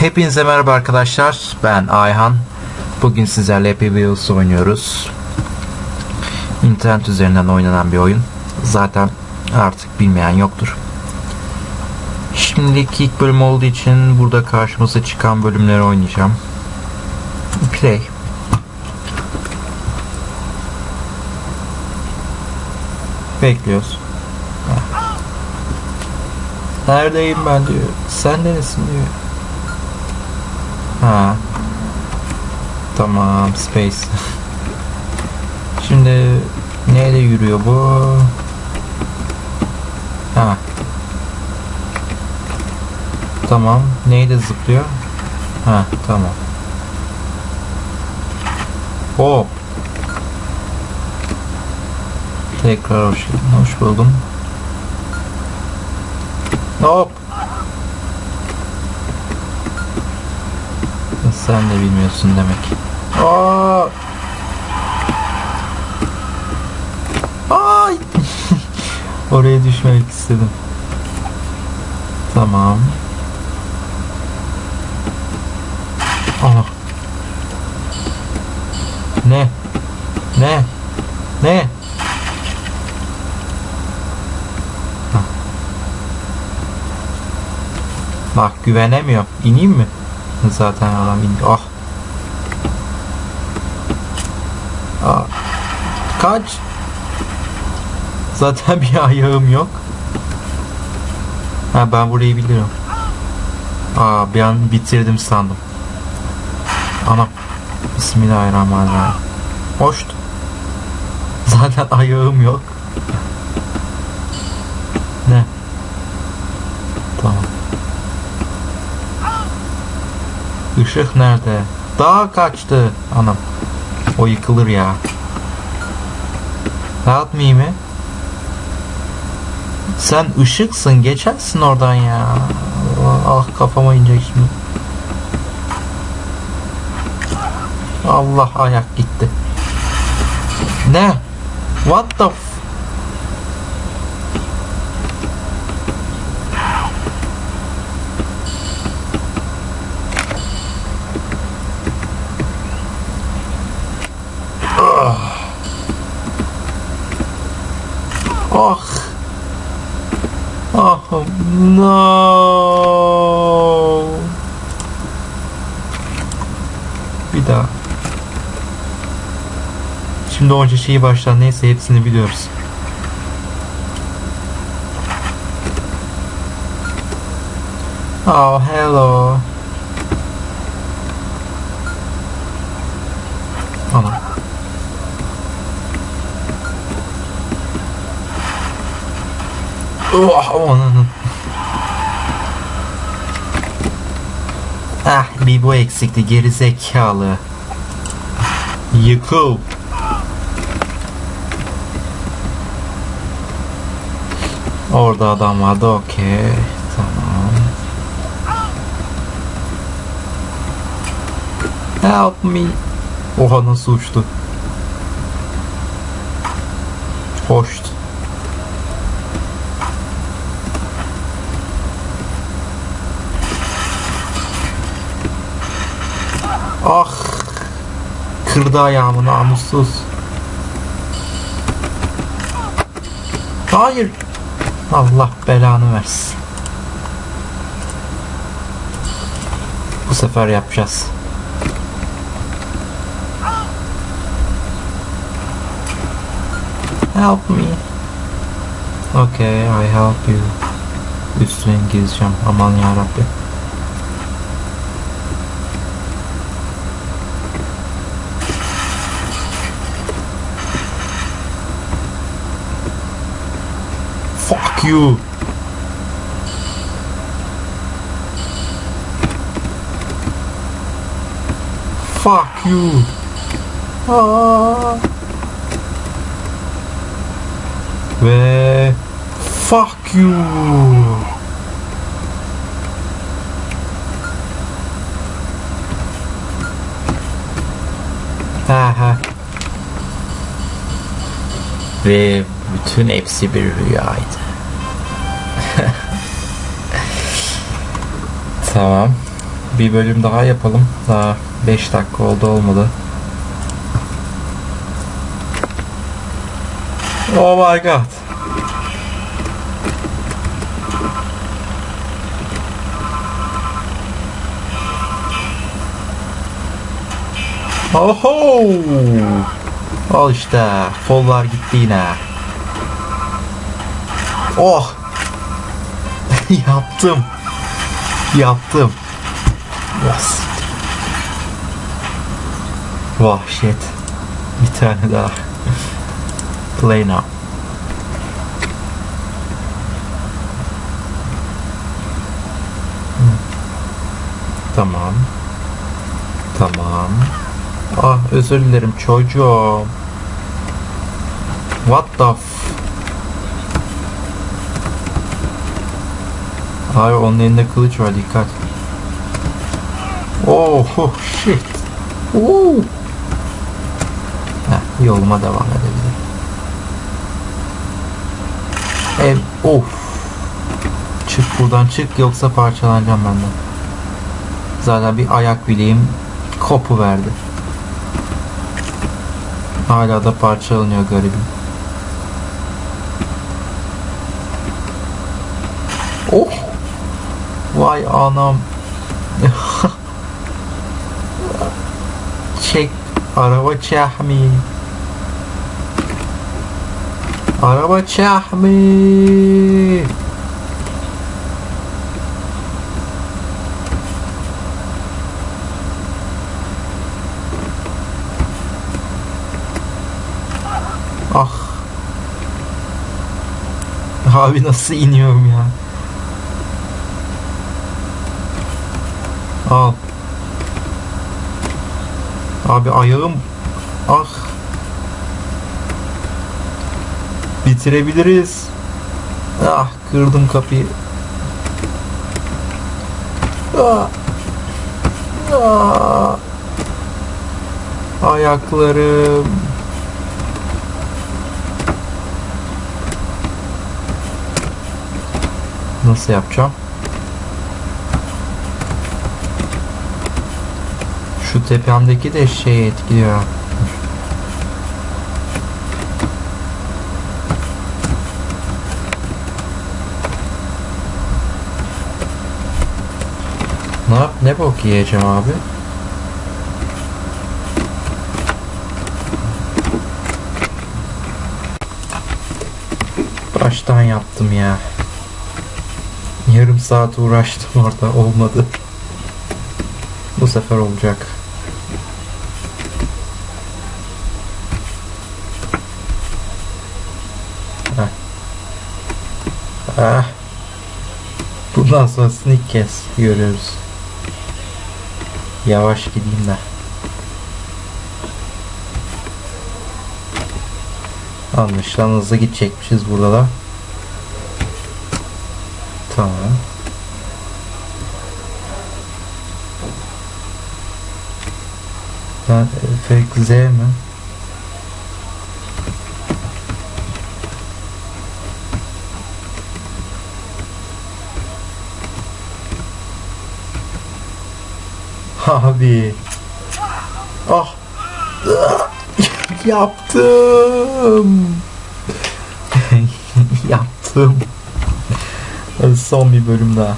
Hepinize merhaba arkadaşlar. Ben Ayhan. Bugün sizlerle Happy Wheels oynuyoruz. İnternet üzerinden oynanan bir oyun. Zaten artık bilmeyen yoktur. Şimdilik ilk bölüm olduğu için burada karşımıza çıkan bölümleri oynayacağım. Play. Bekliyoruz. Neredeyim ben diyor. Sen neresin diyor. Ha. Tamam space. Şimdi neyle yürüyor bu? Ha. Tamam. Neyle zıplıyor? Ha tamam. Hop. Tekrar hoş, hoş buldum. Hop. Sen de bilmiyorsun demek. Aa! Ay! Oraya düşmemek istedim. Tamam. Aha. Ne? Ne? Ne? Hah. Bak güvenemiyorum. İneyim mi? Zaten adam indi. Ah. Aa. Kaç. Zaten bir ayağım yok. Ha ben burayı biliyorum. Aa bir an bitirdim sandım. Ana. Bismillahirrahmanirrahim. Hoşt. Zaten ayağım yok. Ne? Tamam. Işık nerede? Daha kaçtı. Anam. O yıkılır ya. Help me mi? Sen ışıksın. Geçersin oradan ya. Ah kafama inecek şimdi. Allah ayak gitti. Ne? What the f Ah. Ah no. Bir daha. Şimdi onca şeyi baştan neyse hepsini biliyoruz. Oh hello. Oh, ananın. Ah bir bu eksikti geri zekalı. Yıkıl. Orada adam vardı okey. Tamam. Help me. Oha nasıl uçtu. Hoşt. Ah. Kırdı ayağımı namussuz. Hayır. Allah belanı versin. Bu sefer yapacağız. Help me. Okay, I help you. Üstüne İngilizcem. Aman ya Fuck you. Fuck you. Aa. Ve fuck you. Ha ha. Ve bütün hepsi bir rüyaydı. Tamam. Bir bölüm daha yapalım. Daha 5 dakika oldu olmadı. Oh my god. Oho! Al işte. Follar gitti yine. Oh! Yaptım. Yaptım. Yes. Vahşet. Bir tane daha. Play now. Tamam. Tamam. Ah özür dilerim çocuğum. What the. Hayır onun elinde kılıç var dikkat. Oh, oh shit. Oo. Heh, yoluma devam edebilirim. Ev, of. Çık buradan çık yoksa parçalanacağım benden. Zaten bir ayak bileğim kopu verdi. Hala da parçalanıyor garibim. Oh! Vay anam. Çek. Araba çahmi. Araba çahmi. Ah. Abi nasıl iniyorum ya? Al. Abi ayağım ah. Bitirebiliriz. Ah kırdım kapıyı. Ah. Ah. Ayaklarım. Nasıl yapacağım? Şu tepemdeki de şey etkiliyor. Ne yap ne bok yiyeceğim abi? Baştan yaptım ya. Yarım saat uğraştım orada olmadı. Bu sefer olacak. Ah. Bundan sonrasını ilk kez görüyoruz. Yavaş gideyim de. Anlaşılan hızlı gidecekmişiz burada da. Tamam. Efekt Z mi? Abi. Ah. Yaptım. Yaptım. Son bir bölüm daha.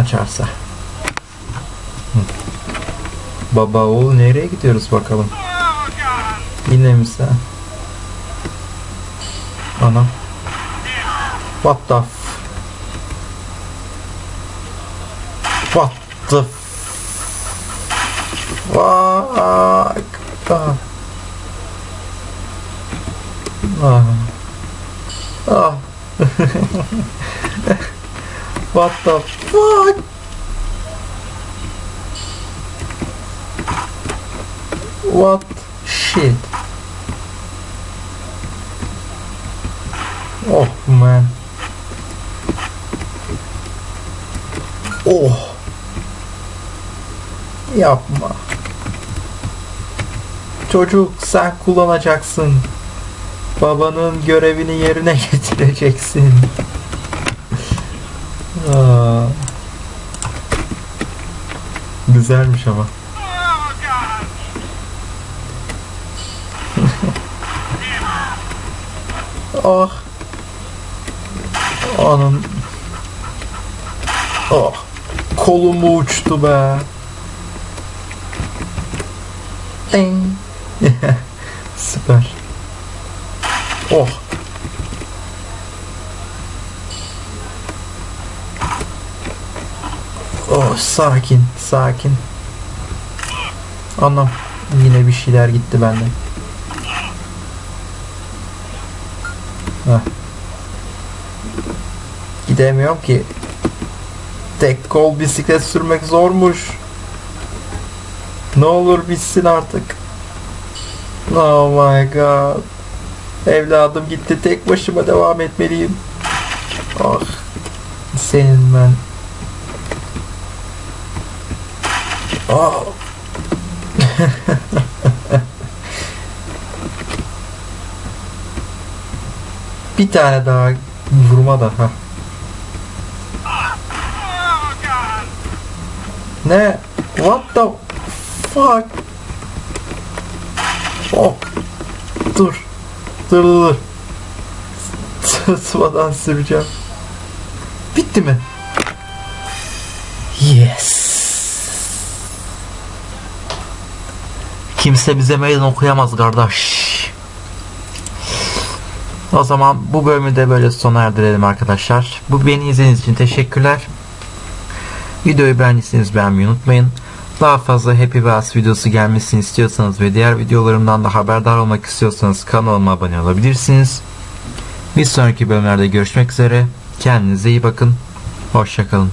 Açarsa. Baba oğul nereye gidiyoruz bakalım. Yine mi sen? Ana. What the the fuck? Ah. Ah. Ah. What the fuck? What shit? Oh man. Oh. Yapma. Çocuk sen kullanacaksın. Babanın görevini yerine getireceksin. Aa. Güzelmiş ama. oh. Onun. Oh. Kolum uçtu be. Ding. Süper. Oh. Oh sakin sakin. Anam yine bir şeyler gitti benden. Heh. Gidemiyorum ki. Tek kol bisiklet sürmek zormuş. Ne olur bitsin artık. Oh my god. Evladım gitti tek başıma devam etmeliyim. Ah. Senin ben. Ah. Bir tane daha vurma da ha. Ne? What the fuck? Oh. Dur. Dur dur dur. Tutmadan süreceğim. Bitti mi? Yes. Kimse bize meydan okuyamaz kardeş. O zaman bu bölümü de böyle sona erdirelim arkadaşlar. Bu beni izlediğiniz için teşekkürler. Videoyu beğendiyseniz beğenmeyi unutmayın. Daha fazla Happy Wheels videosu gelmesini istiyorsanız ve diğer videolarımdan da haberdar olmak istiyorsanız kanalıma abone olabilirsiniz. Bir sonraki bölümlerde görüşmek üzere. Kendinize iyi bakın. Hoşçakalın.